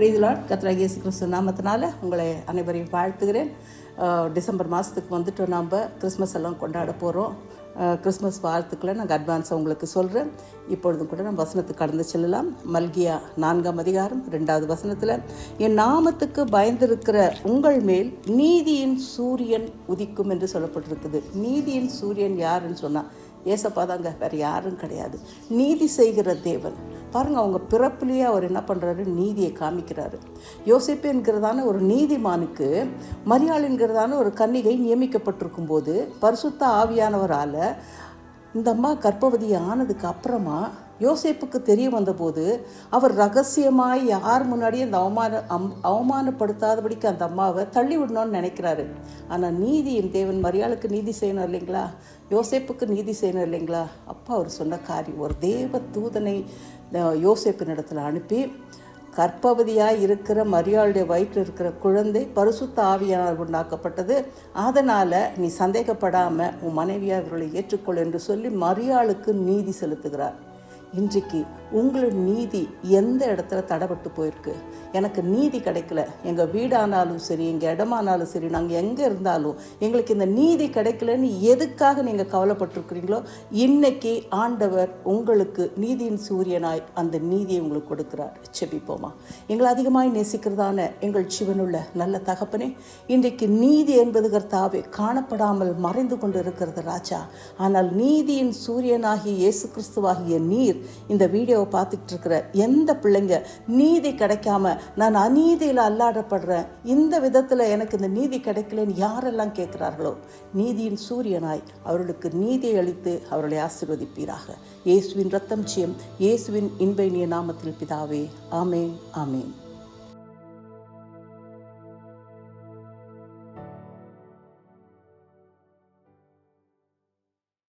பிரீதிலாட் கத்ரா இயேசு கிறிஸ்து நாமத்தினால உங்களை அனைவரையும் வாழ்த்துகிறேன். டிசம்பர் மாதத்துக்கு வந்துட்டு நாம் கிறிஸ்மஸ் எல்லாம் கொண்டாட போகிறோம் கிறிஸ்மஸ் வாழ்த்துக்களை நாங்கள் அட்வான்ஸாக உங்களுக்கு சொல்கிறேன் இப்பொழுதும் கூட நம்ம வசனத்துக்கு கடந்து செல்லலாம். மல்கியா நான்காம் அதிகாரம் ரெண்டாவது வசனத்தில் என் நாமத்துக்கு பயந்திருக்கிற உங்கள் மேல் நீதியின் சூரியன் உதிக்கும் என்று சொல்லப்பட்டிருக்குது. நீதியின் சூரியன் யாருன்னு சொன்னால் ஏசப்பா தாங்க. வேறு யாரும் கிடையாது. நீதி செய்கிற தேவன். பாருங்க அவங்க பிறப்புலேயே அவர் என்ன பண்ணுறாரு நீதியை காமிக்கிறாரு. யோசிப்பு என்கிறதான ஒரு நீதிமானுக்கு மரியாள் என்கிறதான ஒரு கன்னிகை நியமிக்கப்பட்டிருக்கும் போது பரிசுத்த ஆவியானவரால் இந்த அம்மா கர்ப்பவதி ஆனதுக்கு அப்புறமா யோசேப்புக்கு தெரிய வந்தபோது அவர் ரகசியமாய் யார் முன்னாடியும் அந்த அவமான அம் அவமானப்படுத்தாதபடிக்கு அந்த அம்மாவை தள்ளி விடணும்னு நினைக்கிறாரு. ஆனால் நீதியின் தேவன் மரியாளுக்கு நீதி செய்யணும் இல்லைங்களா? யோசேப்புக்கு நீதி செய்யணும் இல்லைங்களா? அப்பா அவர் சொன்ன காரியம் ஒரு தேவ தூதனை யோசேப்பு யோசேப்பினிடத்தில் அனுப்பி கற்பவதியாக இருக்கிற மரியாளுடைய வயிற்றில் இருக்கிற குழந்தை பரிசுத்த ஆவியானால் உண்டாக்கப்பட்டது. அதனால் நீ சந்தேகப்படாமல் உன் மனைவியாக இவர்களை ஏற்றுக்கொள் என்று சொல்லி மரியாளுக்கு நீதி செலுத்துகிறார். இன்றைக்கு உங்களோட நீதி எந்த இடத்துல தடைப்பட்டு போயிருக்கு? எனக்கு நீதி கிடைக்கல. எங்கள் வீடானாலும் சரி எங்கள் இடமானாலும் சரி நாங்கள் எங்கே இருந்தாலும் எங்களுக்கு இந்த நீதி கிடைக்கலன்னு எதுக்காக நீங்கள் கவலைப்பட்டிருக்கிறீங்களோ இன்னைக்கு ஆண்டவர் உங்களுக்கு நீதியின் சூரியனாய் அந்த நீதியை உங்களுக்கு கொடுக்குறார். செபிப்போமா எங்களை அதிகமாய் நேசிக்கிறதான எங்கள் சிவனுள்ள நல்ல தகப்பனே இன்றைக்கு நீதி என்பது கர்த்தாவே காணப்படாமல் மறைந்து கொண்டு இருக்கிறது ராஜா. ஆனால் நீதியின் சூரியனாகிய இயேசு கிறிஸ்துவாகிய நீர் இந்த வீடியோவை பார்த்துக்கிட்டு இருக்கிற எந்த பிள்ளைங்க நீதி கிடைக்காம நான் அநீதியில் அல்லாடப்படுறேன் இந்த விதத்தில் எனக்கு இந்த நீதி கிடைக்கலன்னு யாரெல்லாம் கேட்குறார்களோ நீதியின் சூரியனாய் அவர்களுக்கு நீதியை அளித்து அவர்களை ஆசிர்வதிப்பீராக. இயேசுவின் ரத்தம் சியம் இயேசுவின் இன்பைனிய நாமத்தில் பிதாவே ஆமேன் ஆமேன்.